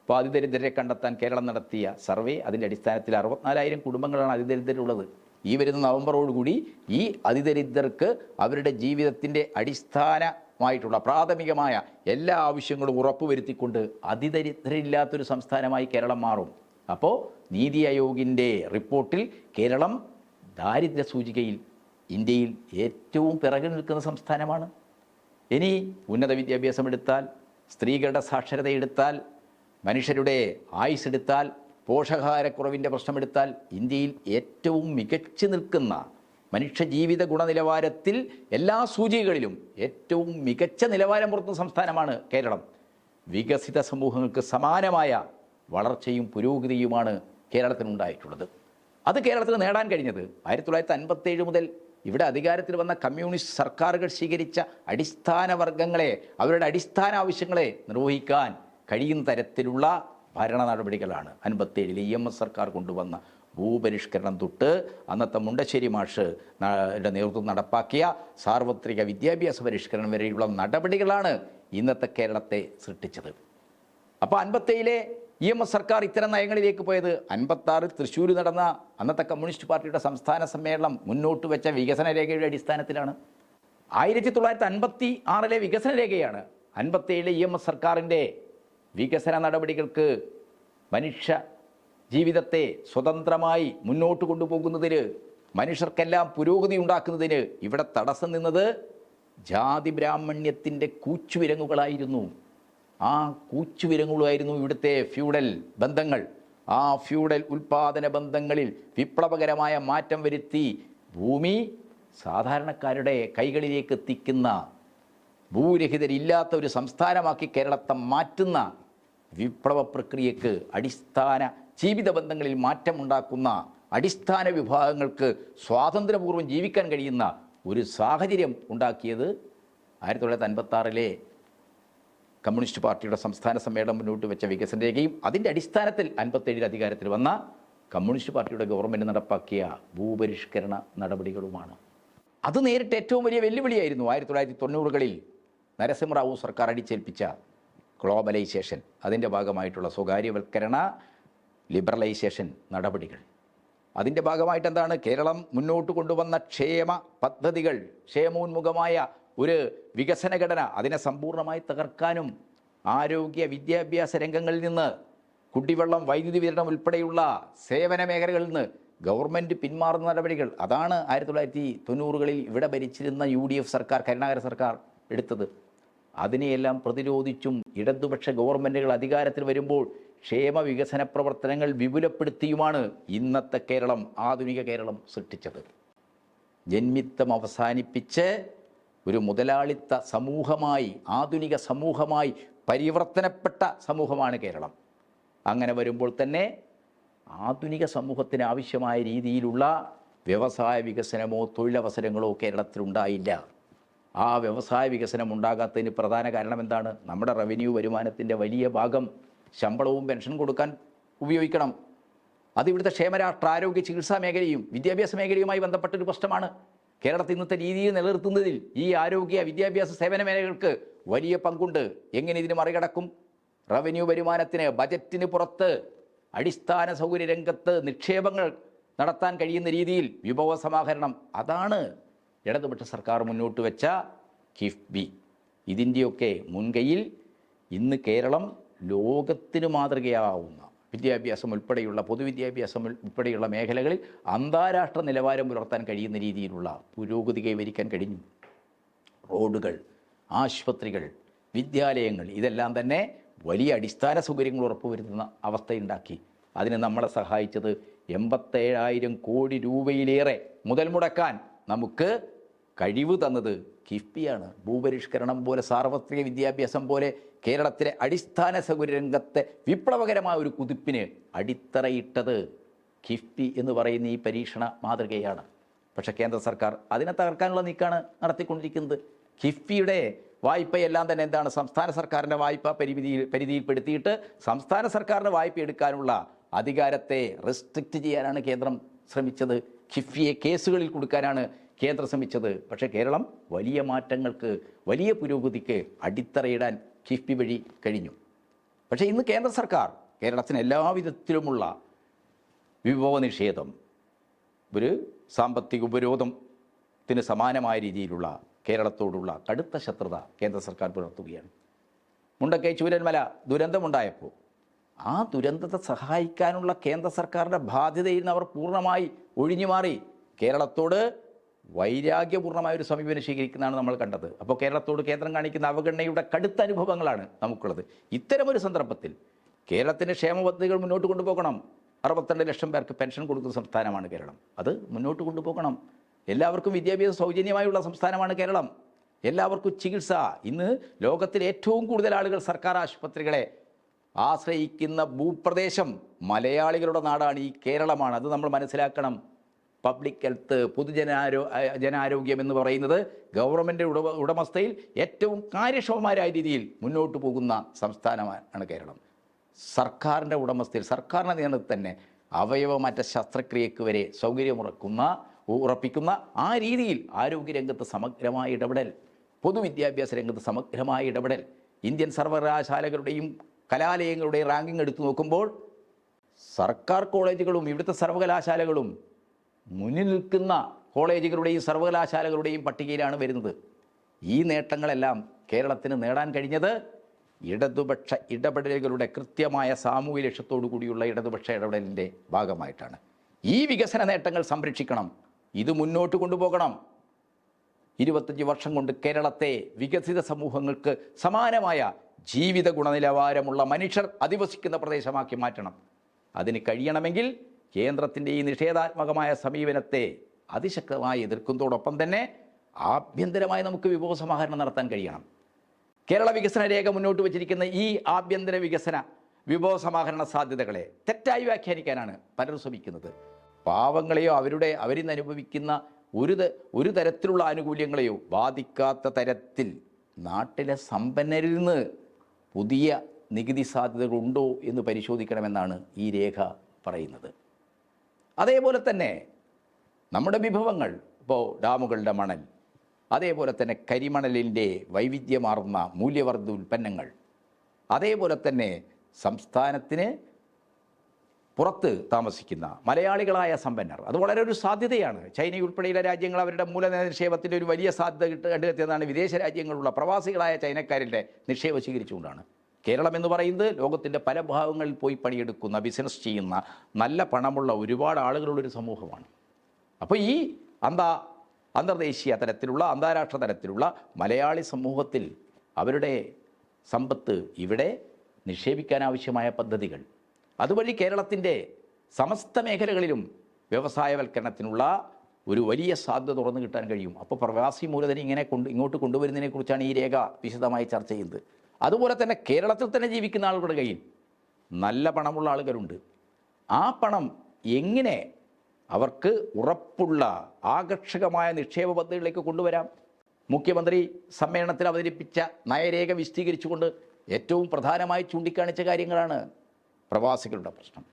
അപ്പോൾ അതിദരിദ്രരെ കണ്ടെത്താൻ കേരളം നടത്തിയ സർവേ അതിന്റെ അടിസ്ഥാനത്തിൽ അറുപത്തിനാലായിരം കുടുംബങ്ങളാണ് അതിദരിദ്രരുള്ളത്. ഈ വരുന്ന നവംബറോടുകൂടി ഈ അതിദരിദ്രർക്ക് അവരുടെ ജീവിതത്തിന്റെ അടിസ്ഥാനമായിട്ടുള്ള പ്രാഥമികമായ എല്ലാ ആവശ്യങ്ങളും ഉറപ്പുവരുത്തിക്കൊണ്ട് അതിദരിദ്രരില്ലാത്തൊരു സംസ്ഥാനമായി കേരളം മാറും. അപ്പോൾ നീതി ആയോഗിന്റെ റിപ്പോർട്ടിൽ കേരളം ദാരിദ്ര്യ സൂചികയിൽ ഇന്ത്യയിൽ ഏറ്റവും പിറകിൽ നിൽക്കുന്ന സംസ്ഥാനമാണ്. ഇനി ഉന്നത വിദ്യാഭ്യാസം എടുത്താൽ സ്ത്രീകളുടെ സാക്ഷരത എടുത്താൽ മനുഷ്യരുടെ ആയുസ് എടുത്താൽ പോഷകാഹാരക്കുറവിന്റെ പ്രശ്നമെടുത്താൽ ഇന്ത്യയിൽ ഏറ്റവും മികച്ചു നിൽക്കുന്ന മനുഷ്യജീവിത ഗുണനിലവാരത്തിൽ എല്ലാ സൂചികകളിലും ഏറ്റവും മികച്ച നിലവാരം പുറത്തുന്ന സംസ്ഥാനമാണ് കേരളം. വികസിത സമൂഹങ്ങൾക്ക് സമാനമായ വളർച്ചയും പുരോഗതിയുമാണ് കേരളത്തിനുണ്ടായിട്ടുള്ളത്. അത് കേരളത്തിന് നേടാൻ കഴിഞ്ഞത് ആയിരത്തി തൊള്ളായിരത്തി അൻപത്തേഴ് മുതൽ ഇവിടെ അധികാരത്തിൽ വന്ന കമ്മ്യൂണിസ്റ്റ് സർക്കാരുകൾ സ്വീകരിച്ച അടിസ്ഥാന വർഗങ്ങളെ അവരുടെ അടിസ്ഥാന ആവശ്യങ്ങളെ നിർവഹിക്കാൻ കഴിയുന്ന തരത്തിലുള്ള ഭരണ നടപടികളാണ് അൻപത്തേഴിൽ ഇ എം എസ് സർക്കാർ കൊണ്ടുവന്ന ഭൂപരിഷ്കരണം തൊട്ട് അന്നത്തെ മുണ്ടശ്ശേരി മാഷ് നേതൃത്വം നടപ്പാക്കിയ സാർവത്രിക വിദ്യാഭ്യാസ പരിഷ്കരണം വരെയുള്ള നടപടികളാണ് ഇന്നത്തെ കേരളത്തെ സൃഷ്ടിച്ചത്. അപ്പോൾ അൻപത്തേഴിലെ ഇ എം എസ് സർക്കാർ ഇത്തരം നയങ്ങളിലേക്ക് പോയത്? അൻപത്തി ആറിൽ തൃശ്ശൂർ നടന്ന അന്നത്തെ കമ്മ്യൂണിസ്റ്റ് പാർട്ടിയുടെ സംസ്ഥാന സമ്മേളനം മുന്നോട്ട് വെച്ച വികസന രേഖയുടെ അടിസ്ഥാനത്തിലാണ്. ആയിരത്തി തൊള്ളായിരത്തി അൻപത്തി ആറിലെ വികസന രേഖയാണ് അൻപത്തേഴിലെ ഇ എം എസ് സർക്കാരിന്റെ വികസന നടപടികൾക്ക് മനുഷ്യ ജീവിതത്തെ സ്വതന്ത്രമായി മുന്നോട്ട് കൊണ്ടുപോകുന്നതിന് മനുഷ്യർക്കെല്ലാം പുരോഗതി ഉണ്ടാക്കുന്നതിന് ഇവിടെ തടസ്സം നിന്നത് ജാതി ബ്രാഹ്മണ്യത്തിന്റെ കൂച്ചുവിരങ്ങുകളായിരുന്നു. ആ കൂച്ചുവിരങ്ങുകളായിരുന്നു ഇവിടുത്തെ ഫ്യൂഡൽ ബന്ധങ്ങൾ. ആ ഫ്യൂഡൽ ഉൽപാദന ബന്ധങ്ങളിൽ വിപ്ലവകരമായ മാറ്റം വരുത്തി ഭൂമി സാധാരണക്കാരുടെ കൈകളിലേക്ക് എത്തിക്കുന്ന ഭൂരഹിതരില്ലാത്ത ഒരു സംസ്ഥാനമാക്കി കേരളത്തെ മാറ്റുന്ന വിപ്ലവ പ്രക്രിയക്ക് അടിസ്ഥാന ജീവിത ബന്ധങ്ങളിൽ മാറ്റമുണ്ടാക്കുന്ന അടിസ്ഥാന വിഭാഗങ്ങൾക്ക് സ്വാതന്ത്ര്യപൂർവം ജീവിക്കാൻ കഴിയുന്ന ഒരു സാഹചര്യം ഉണ്ടാക്കിയത് ആയിരത്തി തൊള്ളായിരത്തി അൻപത്താറിലെ കമ്മ്യൂണിസ്റ്റ് പാർട്ടിയുടെ സംസ്ഥാന സമ്മേളനം മുന്നോട്ട് വെച്ച വികസന രേഖയും അതിന്റെ അടിസ്ഥാനത്തിൽ അൻപത്തേഴിൽ അധികാരത്തിൽ വന്ന കമ്മ്യൂണിസ്റ്റ് പാർട്ടിയുടെ ഗവൺമെന്റ് നടപ്പാക്കിയ ഭൂപരിഷ്കരണ നടപടികളുമാണ്. അത് നേരിട്ട് ഏറ്റവും വലിയ വെല്ലുവിളിയായിരുന്നു ആയിരത്തി തൊള്ളായിരത്തി തൊണ്ണൂറുകളിൽ നരസിംഹറാവു സർക്കാർ അടിച്ചേൽപ്പിച്ച ഗ്ലോബലൈസേഷൻ അതിന്റെ ഭാഗമായിട്ടുള്ള സ്വകാര്യവൽക്കരണ ലിബറലൈസേഷൻ നടപടികൾ. അതിന്റെ ഭാഗമായിട്ട് എന്താണ്? കേരളം മുന്നോട്ട് കൊണ്ടുവന്ന ക്ഷേമ പദ്ധതികൾ ക്ഷേമോന്മുഖമായ ഒരു വികസന ഘടന അതിനെ സമ്പൂർണമായി തകർക്കാനും ആരോഗ്യ വിദ്യാഭ്യാസ രംഗങ്ങളിൽ നിന്ന് കുടിവെള്ളം വൈദ്യുതി വിതരണം ഉൾപ്പെടെയുള്ള സേവന മേഖലകളിൽ നിന്ന് ഗവൺമെന്റ് പിന്മാറുന്ന നടപടികൾ. അതാണ് ആയിരത്തി തൊള്ളായിരത്തി തൊണ്ണൂറുകളിൽ ഇവിടെ ഭരിച്ചിരുന്ന യു ഡി എഫ് സർക്കാർ കരുണാകര സർക്കാർ എടുത്തത്. അതിനെയെല്ലാം പ്രതിരോധിച്ചും ഇടതുപക്ഷ ഗവൺമെന്റുകൾ അധികാരത്തിൽ വരുമ്പോൾ ക്ഷേമ വികസന പ്രവർത്തനങ്ങൾ വിപുലപ്പെടുത്തിയുമാണ് ഇന്നത്തെ കേരളം ആധുനിക കേരളം സൃഷ്ടിച്ചത്. ജന്മിത്തം അവസാനിപ്പിച്ച് ഒരു മുതലാളിത്ത സമൂഹമായി ആധുനിക സമൂഹമായി പരിവർത്തനപ്പെട്ട സമൂഹമാണ് കേരളം. അങ്ങനെ വരുമ്പോൾ തന്നെ ആധുനിക സമൂഹത്തിന് ആവശ്യമായ രീതിയിലുള്ള വ്യവസായ വികസനമോ തൊഴിലവസരങ്ങളോ കേരളത്തിലുണ്ടായില്ല. ആ വ്യവസായ വികസനം ഉണ്ടാകാത്തതിന് പ്രധാന കാരണം എന്താണ്? നമ്മുടെ റവന്യൂ വരുമാനത്തിന്റെ വലിയ ഭാഗം ശമ്പളവും പെൻഷൻ കൊടുക്കാൻ ഉപയോഗിക്കണം. അത് ഇവിടുത്തെ ക്ഷേമരാഷ്ട്ര ആരോഗ്യ ചികിത്സാ മേഖലയും വിദ്യാഭ്യാസ മേഖലയുമായി ബന്ധപ്പെട്ടൊരു പ്രശ്നമാണ്. കേരളത്തിൽ ഇന്നത്തെ രീതിയിൽ നിലനിർത്തുന്നതിൽ ഈ ആരോഗ്യ വിദ്യാഭ്യാസ സേവന മേഖലകൾക്ക് വലിയ പങ്കുണ്ട്. എങ്ങനെ ഇതിന് മറികടക്കും? റവന്യൂ വരുമാനത്തിന് ബജറ്റിന് പുറത്ത് അടിസ്ഥാന സൗകര്യ രംഗത്ത് നിക്ഷേപങ്ങൾ നടത്താൻ കഴിയുന്ന രീതിയിൽ വിഭവ സമാഹരണം. അതാണ് ഇടതുപക്ഷ സർക്കാർ മുന്നോട്ട് വെച്ച കിഫ്ബി. ഇതിന്റെയൊക്കെ മുൻകൈയിൽ ഇന്ന് കേരളം ലോകത്തിന് മാതൃകയാവുന്ന വിദ്യാഭ്യാസം ഉൾപ്പെടെയുള്ള പൊതുവിദ്യാഭ്യാസം ഉൾപ്പെടെയുള്ള മേഖലകളിൽ അന്താരാഷ്ട്ര നിലവാരം പുലർത്താൻ കഴിയുന്ന രീതിയിലുള്ള പുരോഗതി കൈവരിക്കാൻ കഴിഞ്ഞു. റോഡുകൾ ആശുപത്രികൾ വിദ്യാലയങ്ങൾ ഇതെല്ലാം തന്നെ വലിയ അടിസ്ഥാന സൗകര്യങ്ങൾ ഉറപ്പുവരുത്തുന്ന അവസ്ഥയുണ്ടാക്കി. അതിന് നമ്മളെ സഹായിച്ചത് എൺപത്തേഴായിരം കോടി രൂപയിലേറെ മുതൽ മുടക്കാൻ നമുക്ക് കഴിവ് തന്നത് കിഫ്ബിയാണ്. ഭൂപരിഷ്കരണം പോലെ സാർവത്രിക വിദ്യാഭ്യാസം പോലെ കേരളത്തിലെ അടിസ്ഥാന സൗകര്യ രംഗത്തെ വിപ്ലവകരമായ ഒരു കുതിപ്പിന് അടിത്തറയിട്ടത് കിഫ്ബി എന്ന് പറയുന്ന ഈ പരീക്ഷണ മാതൃകയാണ്. പക്ഷേ കേന്ദ്ര സർക്കാർ അതിനെ തകർക്കാനുള്ള നീക്കാണ് നടത്തിക്കൊണ്ടിരിക്കുന്നത്. കിഫ്ബിയുടെ വായ്പയെല്ലാം തന്നെ എന്താണ് സംസ്ഥാന സർക്കാരിന്റെ വായ്പ പരിമിതിയിൽ പരിധിയിൽപ്പെടുത്തിയിട്ട് സംസ്ഥാന സർക്കാരിന്റെ വായ്പ എടുക്കാനുള്ള അധികാരത്തെ റെസ്ട്രിക്റ്റ് ചെയ്യാനാണ് കേന്ദ്രം ശ്രമിച്ചത്. കിഫ്ബിയെ കേസുകളിൽ കൊടുക്കാനാണ് കേന്ദ്രം ശ്രമിച്ചത്. പക്ഷേ കേരളം വലിയ മാറ്റങ്ങൾക്ക് വലിയ പുരോഗതിക്ക് അടിത്തറയിടാൻ കിഫ്ബി വഴി കഴിഞ്ഞു. പക്ഷേ ഇന്ന് കേന്ദ്ര സർക്കാർ കേരളത്തിന് എല്ലാവിധത്തിലുമുള്ള വിഭവ നിഷേധം ഒരു സാമ്പത്തിക ഉപരോധത്തിന് സമാനമായ രീതിയിലുള്ള കേരളത്തോടുള്ള കടുത്ത ശത്രുത കേന്ദ്ര സർക്കാർ പുലർത്തുകയാണ്. മുണ്ടക്കൈ ചൂരന്മല ദുരന്തമുണ്ടായപ്പോൾ ആ ദുരന്തത്തെ സഹായിക്കാനുള്ള കേന്ദ്ര സർക്കാരിന്റെ ബാധ്യതയിൽ നിന്ന് അവർ പൂർണമായി ഒഴിഞ്ഞു മാറി കേരളത്തോട് വൈരാഗ്യപൂർണമായ ഒരു സമീപനം സ്വീകരിക്കുന്നതാണ് നമ്മൾ കണ്ടത്. അപ്പോൾ കേരളത്തോട് കേന്ദ്രം കാണിക്കുന്ന അവഗണനയുടെ കടുത്ത അനുഭവങ്ങളാണ് നമുക്കുള്ളത്. ഇത്തരമൊരു സന്ദർഭത്തിൽ കേരളത്തിന്റെ ക്ഷേമ പദ്ധതികൾ മുന്നോട്ട് കൊണ്ടുപോകണം. അറുപത്തിരണ്ട് ലക്ഷം പേർക്ക് പെൻഷൻ കൊടുക്കുന്ന സംസ്ഥാനമാണ് കേരളം. അത് മുന്നോട്ട് കൊണ്ടുപോകണം. എല്ലാവർക്കും വിദ്യാഭ്യാസ സൗജന്യമായുള്ള സംസ്ഥാനമാണ് കേരളം. എല്ലാവർക്കും ചികിത്സ. ഇന്ന് ലോകത്തിലെ ഏറ്റവും കൂടുതൽ ആളുകൾ സർക്കാർ ആശുപത്രികളെ ആശ്രയിക്കുന്ന ഭൂപ്രദേശം മലയാളികളുടെ നാടാണ് ഈ കേരളമാണ്. അത് നമ്മൾ മനസ്സിലാക്കണം. പബ്ലിക് ഹെൽത്ത് പൊതുജനാരോ ജനാരോഗ്യം എന്ന് പറയുന്നത് ഗവൺമെന്റ് ഉടമ ഉടമസ്ഥയിൽ ഏറ്റവും കാര്യക്ഷമമായ രീതിയിൽ മുന്നോട്ട് പോകുന്ന സംസ്ഥാനമാണ് കേരളം. സർക്കാരിന്റെ ഉടമസ്ഥയിൽ സർക്കാരിന്റെ നിയന്ത്രണത്തിൽ തന്നെ അവയവമാറ്റ ശസ്ത്രക്രിയക്ക് വരെ സൗകര്യമുറക്കുന്ന ഉറപ്പിക്കുന്ന ആ രീതിയിൽ ആരോഗ്യരംഗത്ത് സമഗ്രമായ ഇടപെടൽ പൊതുവിദ്യാഭ്യാസ രംഗത്ത് സമഗ്രമായ ഇടപെടൽ ഇന്ത്യൻ സർവകലാശാലകളുടെയും കലാലയങ്ങളുടെയും റാങ്കിങ് എടുത്തു നോക്കുമ്പോൾ സർക്കാർ കോളേജുകളും ഇവിടുത്തെ സർവകലാശാലകളും മുന്നിൽ നിൽക്കുന്ന കോളേജുകളുടെയും സർവകലാശാലകളുടെയും പട്ടികയിലാണ് വരുന്നത്. ഈ നേട്ടങ്ങളെല്ലാം കേരളത്തിന് നേടാൻ കഴിഞ്ഞത് ഇടതുപക്ഷ ഇടപെടലുകളുടെ കൃത്യമായ സാമൂഹ്യ ലക്ഷ്യത്തോടു കൂടിയുള്ള ഇടതുപക്ഷ ഇടപെടലിന്റെ ഭാഗമായിട്ടാണ്. ഈ വികസന നേട്ടങ്ങൾ സംരക്ഷിക്കണം. ഇത് മുന്നോട്ട് കൊണ്ടുപോകണം. ഇരുപത്തഞ്ച് വർഷം കൊണ്ട് കേരളത്തെ വികസിത സമൂഹങ്ങൾക്ക് സമാനമായ ജീവിത ഗുണനിലവാരമുള്ള മനുഷ്യർ അധിവസിക്കുന്ന പ്രദേശമാക്കി മാറ്റണം. അതിന് കഴിയണമെങ്കിൽ കേന്ദ്രത്തിന്റെ ഈ നിഷേധാത്മകമായ സമീപനത്തെ അതിശക്തമായി എതിർക്കുന്നതോടൊപ്പം തന്നെ ആഭ്യന്തരമായി നമുക്ക് വിഭവസമാഹരണം നടത്താൻ കഴിയണം. കേരള വികസന രേഖ മുന്നോട്ട് വച്ചിരിക്കുന്ന ഈ ആഭ്യന്തര വികസന വിഭവസമാഹരണ സാധ്യതകളെ തെറ്റായി വ്യാഖ്യാനിക്കാനാണ് പലരും ശ്രമിക്കുന്നത്. പാവങ്ങളെയോ അവരുടെ അവരിൽ നിന്ന് അനുഭവിക്കുന്ന ഒരു ഒരു തരത്തിലുള്ള ആനുകൂല്യങ്ങളെയോ ബാധിക്കാത്ത തരത്തിൽ നാട്ടിലെ സമ്പന്നരിൽ നിന്ന് പുതിയ നികുതി സാധ്യതകളുണ്ടോ എന്ന് പരിശോധിക്കണമെന്നാണ് ഈ രേഖ പറയുന്നത്. അതേപോലെ തന്നെ നമ്മുടെ വിഭവങ്ങൾ ഇപ്പോൾ ഡാമുകളുടെ മണൽ അതേപോലെ തന്നെ കരിമണലിന്റെ വൈവിധ്യമാർന്ന മൂല്യവർദ്ധ ഉൽപ്പന്നങ്ങൾ അതേപോലെ തന്നെ സംസ്ഥാനത്തിന് പുറത്ത് താമസിക്കുന്ന മലയാളികളായ സമ്പന്നർ. അത് വളരെ ഒരു സാധ്യതയാണ്. ചൈന ഉൾപ്പെടെയുള്ള രാജ്യങ്ങൾ അവരുടെ മൂലധന ഒരു വലിയ സാധ്യത കിട്ട കണ്ടെത്തിയതാണ് വിദേശ രാജ്യങ്ങളുള്ള പ്രവാസികളായ ചൈനക്കാരുടെ നിക്ഷേപം സ്വീകരിച്ചുകൊണ്ടാണ്. കേരളം എന്ന് പറയുന്നത് ലോകത്തിന്റെ പല ഭാഗങ്ങളിൽ പോയി പണിയെടുക്കുന്ന ബിസിനസ് ചെയ്യുന്ന നല്ല പണമുള്ള ഒരുപാട് ആളുകളുള്ളൊരു സമൂഹമാണ്. അപ്പോൾ ഈ അന്താ അന്തർദേശീയ തലത്തിലുള്ള അന്താരാഷ്ട്ര തലത്തിലുള്ള മലയാളി സമൂഹത്തിൽ അവരുടെ സമ്പത്ത് ഇവിടെ നിക്ഷേപിക്കാനാവശ്യമായ പദ്ധതികൾ. അതുവഴി കേരളത്തിന്റെ സമസ്ത മേഖലകളിലും വ്യവസായവൽക്കരണത്തിനുള്ള ഒരു വലിയ സാധ്യത തുറന്നു കിട്ടാൻ കഴിയും. അപ്പോൾ പ്രവാസി മൂലധനം ഇങ്ങനെ കൊണ്ട് ഇങ്ങോട്ട് കൊണ്ടുവരുന്നതിനെക്കുറിച്ചാണ് ഈ രേഖ വിശദമായി ചർച്ച ചെയ്യുന്നത്. അതുപോലെ തന്നെ കേരളത്തിൽ തന്നെ ജീവിക്കുന്ന ആളുകളുടെ കയ്യിൽ നല്ല പണമുള്ള ആളുകളുണ്ട്. ആ പണം എങ്ങനെ അവർക്ക് ഉറപ്പുള്ള ആകർഷകമായ നിക്ഷേപ പദ്ധതികളിലേക്ക് കൊണ്ടുവരാം? മുഖ്യമന്ത്രി സമ്മേളനത്തിൽ അവതരിപ്പിച്ച നയരേഖ വിശദീകരിച്ചുകൊണ്ട് ഏറ്റവും പ്രധാനമായി ചൂണ്ടിക്കാണിച്ച കാര്യങ്ങളാണ് പ്രവാസികളുടെ പ്രശ്നം.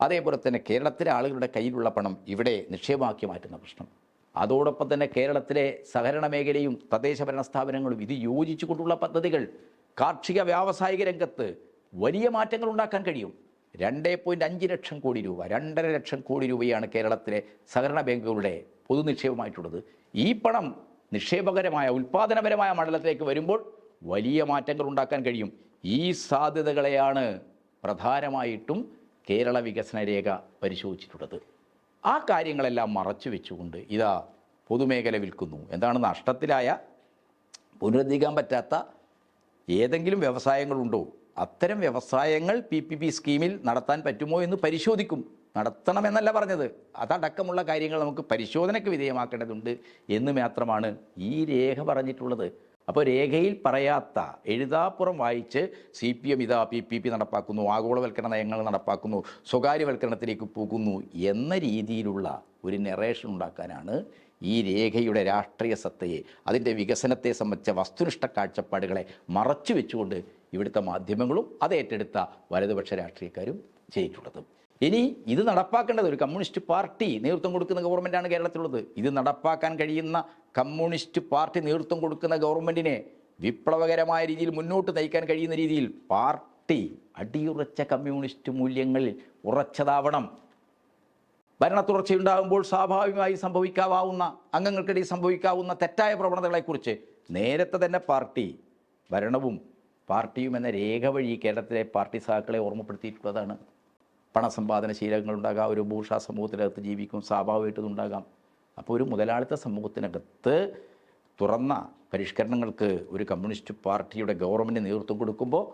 അതേപോലെ തന്നെ കേരളത്തിലെ ആളുകളുടെ കയ്യിലുള്ള പണം ഇവിടെ നിക്ഷേപമാക്കി മാറ്റുന്ന പ്രശ്നം. അതോടൊപ്പം തന്നെ കേരളത്തിലെ സഹകരണ മേഖലയും തദ്ദേശ ഭരണ സ്ഥാപനങ്ങളും ഇത് യോജിച്ചുകൊണ്ടുള്ള പദ്ധതികൾ കാർഷിക വ്യാവസായിക രംഗത്ത് വലിയ മാറ്റങ്ങൾ ഉണ്ടാക്കാൻ കഴിയും. രണ്ട് പോയിന്റ് അഞ്ച് ലക്ഷം കോടി രൂപ രണ്ടര ലക്ഷം കോടി രൂപയാണ് കേരളത്തിലെ സഹകരണ ബാങ്കുകളുടെ പൊതുനിക്ഷേപമായിട്ടുള്ളത്. ഈ പണം നിക്ഷേപകരമായ ഉൽപ്പാദനപരമായ മണ്ഡലത്തിലേക്ക് വരുമ്പോൾ വലിയ മാറ്റങ്ങൾ ഉണ്ടാക്കാൻ കഴിയും. ഈ സാധ്യതകളെയാണ് പ്രധാനമായിട്ടും കേരള വികസന രേഖ പരിശോധിച്ചിട്ടുള്ളത്. ആ കാര്യങ്ങളെല്ലാം മറച്ചു വെച്ചുകൊണ്ട് ഇതാ പൊതുമേഖല വിൽക്കുന്നു. എന്താണ് നഷ്ടത്തിലായ പുനരുദ്ധരിക്കാൻ പറ്റാത്ത ഏതെങ്കിലും വ്യവസായങ്ങളുണ്ടോ? അത്തരം വ്യവസായങ്ങൾ പി പി പി സ്കീമിൽ നടത്താൻ പറ്റുമോ എന്ന് പരിശോധിക്കും. നടത്തണമെന്നല്ല പറഞ്ഞത്. അതടക്കമുള്ള കാര്യങ്ങൾ നമുക്ക് പരിശോധനയ്ക്ക് വിധേയമാക്കേണ്ടതുണ്ട് എന്ന് മാത്രമാണ് ഈ രേഖ പറഞ്ഞിട്ടുള്ളത്. അപ്പോൾ രേഖയിൽ പറയാത്ത എഴുതാപ്പുറം വായിച്ച് സി പി എം ഇതാ പി പി പി നടപ്പാക്കുന്നു ആഗോളവൽക്കരണ നയങ്ങൾ നടപ്പാക്കുന്നു സ്വകാര്യവൽക്കരണത്തിലേക്ക് പോകുന്നു എന്ന രീതിയിലുള്ള ഒരു നെറേഷൻ ഉണ്ടാക്കാനാണ് ഈ രേഖയുടെ രാഷ്ട്രീയ സത്തയെ അതിന്റെ വികസനത്തെ സംബന്ധിച്ച വസ്തുനിഷ്ഠ കാഴ്ചപ്പാടുകളെ മറച്ചു വെച്ചുകൊണ്ട് ഇവിടുത്തെ മാധ്യമങ്ങളും അത് ഏറ്റെടുത്ത വലതുപക്ഷ രാഷ്ട്രീയക്കാരും ചെയ്തിട്ടുള്ളത്. ഇനി ഇത് നടപ്പാക്കേണ്ടത് ഒരു കമ്മ്യൂണിസ്റ്റ് പാർട്ടി നേതൃത്വം കൊടുക്കുന്ന ഗവൺമെന്റാണ് കേരളത്തിലുള്ളത്. ഇത് നടപ്പാക്കാൻ കഴിയുന്ന കമ്മ്യൂണിസ്റ്റ് പാർട്ടി നേതൃത്വം കൊടുക്കുന്ന ഗവൺമെന്റിനെ വിപ്ലവകരമായ രീതിയിൽ മുന്നോട്ട് നയിക്കാൻ കഴിയുന്ന രീതിയിൽ പാർട്ടി അടിയുറച്ച കമ്മ്യൂണിസ്റ്റ് മൂല്യങ്ങളിൽ ഉറച്ചതാവണം. ഭരണത്തുടർച്ചയുണ്ടാകുമ്പോൾ സ്വാഭാവികമായി സംഭവിക്കാവുന്ന അംഗങ്ങൾക്കിടയിൽ സംഭവിക്കാവുന്ന തെറ്റായ പ്രവണതകളെക്കുറിച്ച് നേരത്തെ തന്നെ പാർട്ടി ഭരണവും പാർട്ടിയും എന്ന രേഖ വഴി കേരളത്തിലെ പാർട്ടി സഹാക്കളെ ഓർമ്മപ്പെടുത്തിയിട്ടുള്ളതാണ്. പണസമ്പാദന ശീലങ്ങളുണ്ടാകാം ഒരു ഭൂഷാ സമൂഹത്തിനകത്ത് ജീവിക്കും സ്വാഭാവികമായിട്ടും ഉണ്ടാകാം അപ്പോൾ ഒരു മുതലാളിത്ത സമൂഹത്തിനകത്ത് തുറന്ന പരിഷ്കരണങ്ങൾക്ക് ഒരു കമ്മ്യൂണിസ്റ്റ് പാർട്ടിയുടെ ഗവൺമെന്റ് നേതൃത്വം കൊടുക്കുമ്പോൾ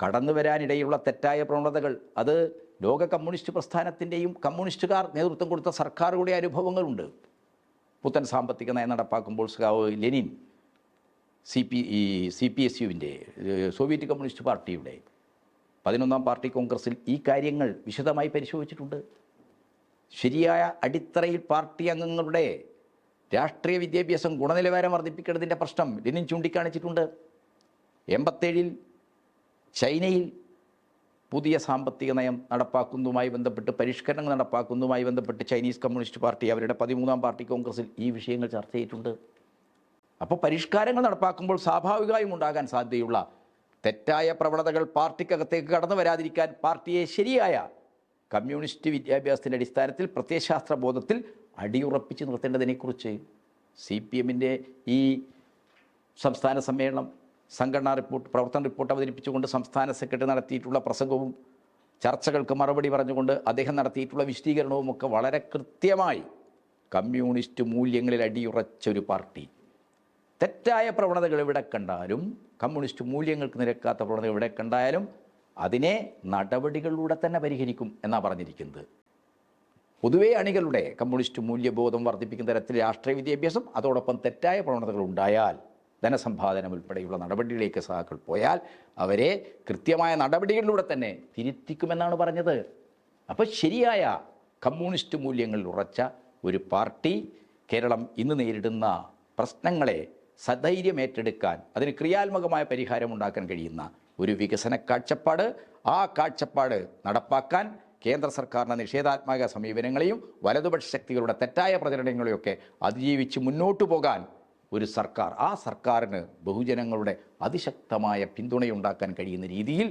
കടന്നു വരാനിടയിലുള്ള തെറ്റായ പ്രവണതകൾ അത് ലോക കമ്മ്യൂണിസ്റ്റ് പ്രസ്ഥാനത്തിന്റെയും കമ്മ്യൂണിസ്റ്റുകാർ നേതൃത്വം കൊടുത്ത സർക്കാരുകളുടെ അനുഭവങ്ങളുണ്ട്. പുത്തൻ സാമ്പത്തിക നയം നടപ്പാക്കുമ്പോൾ സ്കാവ് ലെനിൻ സി പി ഈ സി പി എസ് യുവിന്റെ സോവിയറ്റ് കമ്മ്യൂണിസ്റ്റ് പാർട്ടിയുടെ പതിനൊന്നാം പാർട്ടി കോൺഗ്രസിൽ ഈ കാര്യങ്ങൾ വിശദമായി പരിശോധിച്ചിട്ടുണ്ട്. ശരിയായ അടിത്തറയിൽ പാർട്ടി അംഗങ്ങളുടെ രാഷ്ട്രീയ വിദ്യാഭ്യാസം ഗുണനിലവാരം വർദ്ധിപ്പിക്കേണ്ടതിന്റെ പ്രശ്നം ലെനിൻ ചൂണ്ടിക്കാണിച്ചിട്ടുണ്ട്. എൺപത്തേഴിൽ ചൈനയിൽ പുതിയ സാമ്പത്തിക നയം നടപ്പാക്കുന്നതുമായി ബന്ധപ്പെട്ട് പരിഷ്കരണങ്ങൾ നടപ്പാക്കുന്നതുമായി ബന്ധപ്പെട്ട് ചൈനീസ് കമ്മ്യൂണിസ്റ്റ് പാർട്ടി അവരുടെ പതിമൂന്നാം പാർട്ടി കോൺഗ്രസിൽ ഈ വിഷയങ്ങൾ ചർച്ച ചെയ്തിട്ടുണ്ട്. അപ്പോൾ പരിഷ്കാരങ്ങൾ നടപ്പാക്കുമ്പോൾ സ്വാഭാവികമായും ഉണ്ടാകാൻ സാധ്യതയുള്ള തെറ്റായ പ്രവണതകൾ പാർട്ടിക്കകത്തേക്ക് കടന്നു വരാതിരിക്കാൻ പാർട്ടിയെ ശരിയായ കമ്മ്യൂണിസ്റ്റ് വിദ്യാഭ്യാസത്തിന്റെ അടിസ്ഥാനത്തിൽ പ്രത്യയശാസ്ത്ര ബോധത്തിൽ അടിയുറപ്പിച്ച് നിർത്തേണ്ടതിനെക്കുറിച്ച് സി പി എമ്മിന്റെ ഈ സംസ്ഥാന സമ്മേളനം സംഘടനാ റിപ്പോർട്ട് പ്രവർത്തന റിപ്പോർട്ട് അവതരിപ്പിച്ചുകൊണ്ട് സംസ്ഥാന സെക്രട്ടറി നടത്തിയിട്ടുള്ള പ്രസംഗവും ചർച്ചകൾക്ക് മറുപടി പറഞ്ഞുകൊണ്ട് അദ്ദേഹം നടത്തിയിട്ടുള്ള വിശദീകരണവും ഒക്കെ വളരെ കൃത്യമായി കമ്മ്യൂണിസ്റ്റ് മൂല്യങ്ങളിൽ അടിയുറച്ചൊരു പാർട്ടി. തെറ്റായ പ്രവണതകൾ എവിടെ കണ്ടാലും കമ്മ്യൂണിസ്റ്റ് മൂല്യങ്ങൾക്ക് നിരക്കാത്ത പ്രവണതകൾ എവിടെ കണ്ടാലും അതിനെ നടപടികളിലൂടെ തന്നെ പരിഹരിക്കും എന്നാണ് പറഞ്ഞിരിക്കുന്നത്. പൊതുവേ അണികളുടെ കമ്മ്യൂണിസ്റ്റ് മൂല്യബോധം വർദ്ധിപ്പിക്കുന്ന തരത്തിൽ രാഷ്ട്രീയ വിദ്യാഭ്യാസം അതോടൊപ്പം തെറ്റായ പ്രവണതകൾ ഉണ്ടായാൽ ധനസമ്പാദനം ഉൾപ്പെടെയുള്ള നടപടികളിലേക്ക് സഹാക്കൾ പോയാൽ അവരെ കൃത്യമായ നടപടികളിലൂടെ തന്നെ തിരുത്തിക്കുമെന്നാണ് പറഞ്ഞത്. അപ്പോൾ ശരിയായ കമ്മ്യൂണിസ്റ്റ് മൂല്യങ്ങളിൽ ഉറച്ച ഒരു പാർട്ടി കേരളം ഇന്ന് നേരിടുന്ന പ്രശ്നങ്ങളെ സധൈര്യം ഏറ്റെടുക്കാൻ അതിന് ക്രിയാത്മകമായ പരിഹാരം ഉണ്ടാക്കാൻ കഴിയുന്ന ഒരു വികസന കാഴ്ചപ്പാട് ആ കാഴ്ചപ്പാട് നടപ്പാക്കാൻ കേന്ദ്ര സർക്കാരിന്റെ നിഷേധാത്മക സമീപനങ്ങളെയും വലതുപക്ഷ ശക്തികളുടെ തെറ്റായ പ്രചരണങ്ങളെയൊക്കെ അതിജീവിച്ച് മുന്നോട്ടു പോകാൻ ഒരു സർക്കാർ. ആ സർക്കാരിന് ബഹുജനങ്ങളുടെ അതിശക്തമായ പിന്തുണയുണ്ടാക്കാൻ കഴിയുന്ന രീതിയിൽ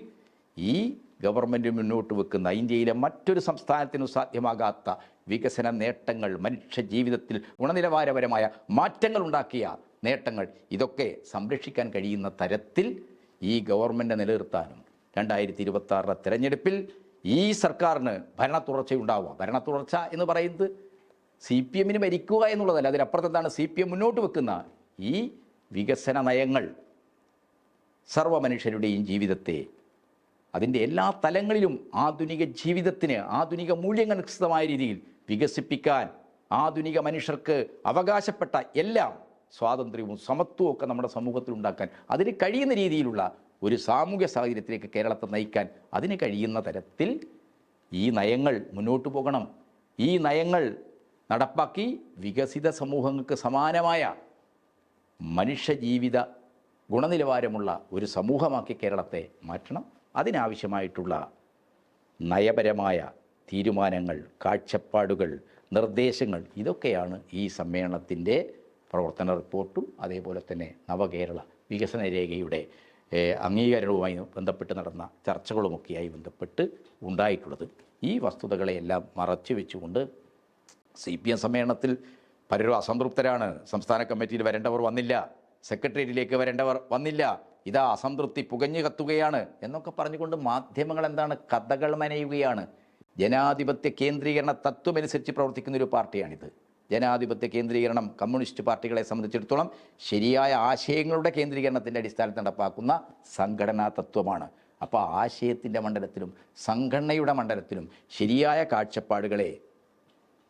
ഈ ഗവൺമെന്റ് മുന്നോട്ട് വെക്കുന്ന ഇന്ത്യയിലെ മറ്റൊരു സംസ്ഥാനത്തിനും സാധ്യമാകാത്ത വികസന നേട്ടങ്ങൾ മനുഷ്യ ജീവിതത്തിൽ ഗുണനിലവാരപരമായ മാറ്റങ്ങൾ ഉണ്ടാക്കിയ നേട്ടങ്ങൾ ഇതൊക്കെ സംരക്ഷിക്കാൻ കഴിയുന്ന തരത്തിൽ ഈ ഗവൺമെന്റ് നിലനിർത്താനും രണ്ടായിരത്തി ഇരുപത്തി ആറിലെ തെരഞ്ഞെടുപ്പിൽ ഈ സർക്കാരിന് ഭരണത്തുടർച്ച ഉണ്ടാവുക ഭരണത്തുടർച്ച എന്ന് പറയുന്നത് സി പി എമ്മിന് ഭരിക്കുക എന്നുള്ളതല്ല അതിനപ്പുറത്തെന്താണ് സി പി എം മുന്നോട്ട് വെക്കുന്ന ഈ വികസന നയങ്ങൾ. സർവ മനുഷ്യരുടെയും ജീവിതത്തെ അതിന്റെ എല്ലാ തലങ്ങളിലും ആധുനിക ജീവിതത്തിന് ആധുനിക മൂല്യങ്ങൾക്കമായ രീതിയിൽ വികസിപ്പിക്കാൻ ആധുനിക മനുഷ്യർക്ക് അവകാശപ്പെട്ട എല്ലാം സ്വാതന്ത്ര്യവും സമത്വവും ഒക്കെ നമ്മുടെ സമൂഹത്തിൽ ഉണ്ടാക്കാൻ അതിന് കഴിയുന്ന രീതിയിലുള്ള ഒരു സാമൂഹ്യ സാഹചര്യത്തിലേക്ക് കേരളത്തെ നയിക്കാൻ അതിന് കഴിയുന്ന തരത്തിൽ ഈ നയങ്ങൾ മുന്നോട്ട് പോകണം. ഈ നയങ്ങൾ നടപ്പാക്കി വികസിത സമൂഹങ്ങൾക്ക് സമാനമായ മനുഷ്യജീവിത ഗുണനിലവാരമുള്ള ഒരു സമൂഹമാക്കി കേരളത്തെ മാറ്റണം. അതിനാവശ്യമായിട്ടുള്ള നയപരമായ തീരുമാനങ്ങൾ കാഴ്ചപ്പാടുകൾ നിർദ്ദേശങ്ങൾ ഇതൊക്കെയാണ് ഈ സമ്മേളനത്തിന്റെ പ്രവർത്തന റിപ്പോർട്ടും അതേപോലെ തന്നെ നവകേരള വികസന രേഖയുടെ അംഗീകാരവുമായി ബന്ധപ്പെട്ട് നടന്ന ചർച്ചകളുമൊക്കെയായി ബന്ധപ്പെട്ട് ഉണ്ടായിട്ടുള്ളത്. ഈ വസ്തുതകളെയെല്ലാം മറച്ചു വെച്ചുകൊണ്ട് സി പി എം സമ്മേളനത്തിൽ പലരും അസംതൃപ്തരാണ്. സംസ്ഥാന കമ്മിറ്റിയിൽ വരേണ്ടവർ വന്നില്ല. സെക്രട്ടേറിയറ്റിലേക്ക് വരേണ്ടവർ വന്നില്ല. ഇതാ അസംതൃപ്തി പുകഞ്ഞു കത്തുകയാണ് എന്നൊക്കെ പറഞ്ഞുകൊണ്ട് മാധ്യമങ്ങൾ എന്താണ് കഥകൾ മനയുകയാണ്. ജനാധിപത്യ കേന്ദ്രീകരണ തത്വമനുസരിച്ച് പ്രവർത്തിക്കുന്ന ഒരു പാർട്ടിയാണിത്. ജനാധിപത്യ കേന്ദ്രീകരണം കമ്മ്യൂണിസ്റ്റ് പാർട്ടികളെ സംബന്ധിച്ചിടത്തോളം ശരിയായ ആശയങ്ങളുടെ കേന്ദ്രീകരണത്തിന്റെ അടിസ്ഥാനത്തിൽ നടപ്പാക്കുന്ന സംഘടനാ തത്വമാണ്. അപ്പോൾ ആശയത്തിന്റെ മണ്ഡലത്തിലും സംഘടനയുടെ മണ്ഡലത്തിലും ശരിയായ കാഴ്ചപ്പാടുകളെ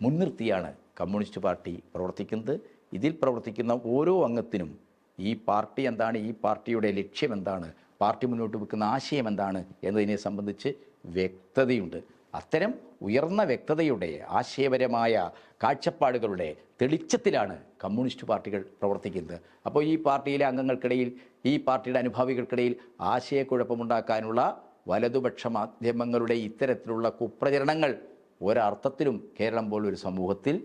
മുൻനിർത്തിയാണ് കമ്മ്യൂണിസ്റ്റ് പാർട്ടി പ്രവർത്തിക്കുന്നത്. ഇതിൽ പ്രവർത്തിക്കുന്ന ഓരോ അംഗത്തിനും ഈ പാർട്ടി എന്താണ് ഈ പാർട്ടിയുടെ ലക്ഷ്യം എന്താണ് പാർട്ടി മുന്നോട്ട് വെക്കുന്ന ആശയം എന്താണ് എന്നതിനെ സംബന്ധിച്ച് വ്യക്തതയുണ്ട്. അത്തരം ഉയർന്ന വ്യക്തതയുടെ ആശയപരമായ കാഴ്ചപ്പാടുകളുടെ തെളിച്ചത്തിലാണ് കമ്മ്യൂണിസ്റ്റ് പാർട്ടികൾ പ്രവർത്തിക്കുന്നത്. അപ്പോൾ ഈ പാർട്ടിയിലെ അംഗങ്ങൾക്കിടയിൽ ഈ പാർട്ടിയുടെ അനുഭാവികൾക്കിടയിൽ ആശയക്കുഴപ്പമുണ്ടാക്കാനുള്ള വലതുപക്ഷ മാധ്യമങ്ങളുടെ ഇത്തരത്തിലുള്ള കുപ്രചരണങ്ങൾ ഒരർത്ഥത്തിലും കേരളം പോലൊരു സമൂഹത്തിൽ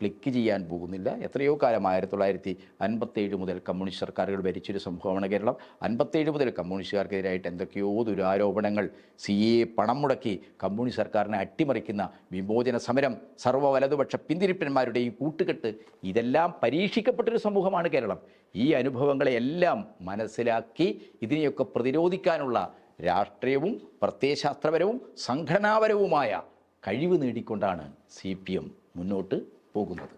ക്ലിക്ക് ചെയ്യാൻ പോകുന്നില്ല. എത്രയോ കാലം ആയിരത്തി തൊള്ളായിരത്തി അൻപത്തേഴ് മുതൽ കമ്മ്യൂണിസ്റ്റ് സർക്കാരുകൾ ഭരിച്ചൊരു സംഭവമാണ് കേരളം. അൻപത്തേഴ് മുതൽ കമ്മ്യൂണിസ്റ്റുകാർക്കെതിരായിട്ട് എന്തൊക്കെയോ ദുരാരോപണങ്ങൾ സി എ പണം മുടക്കി കമ്മ്യൂണിസ്റ്റ് സർക്കാരിനെ അട്ടിമറിക്കുന്ന വിമോചന സമരം സർവ വലതുപക്ഷ പിന്തിരിപ്പന്മാരുടെയും കൂട്ടുകെട്ട് ഇതെല്ലാം പരീക്ഷിക്കപ്പെട്ടൊരു സമൂഹമാണ് കേരളം. ഈ അനുഭവങ്ങളെയെല്ലാം മനസ്സിലാക്കി ഇതിനെയൊക്കെ പ്രതിരോധിക്കാനുള്ള രാഷ്ട്രീയവും പ്രത്യയശാസ്ത്രപരവും സംഘടനാപരവുമായ കഴിവ് നേടിക്കൊണ്ടാണ് സി പി എം മുന്നോട്ട് പോകുന്നത്.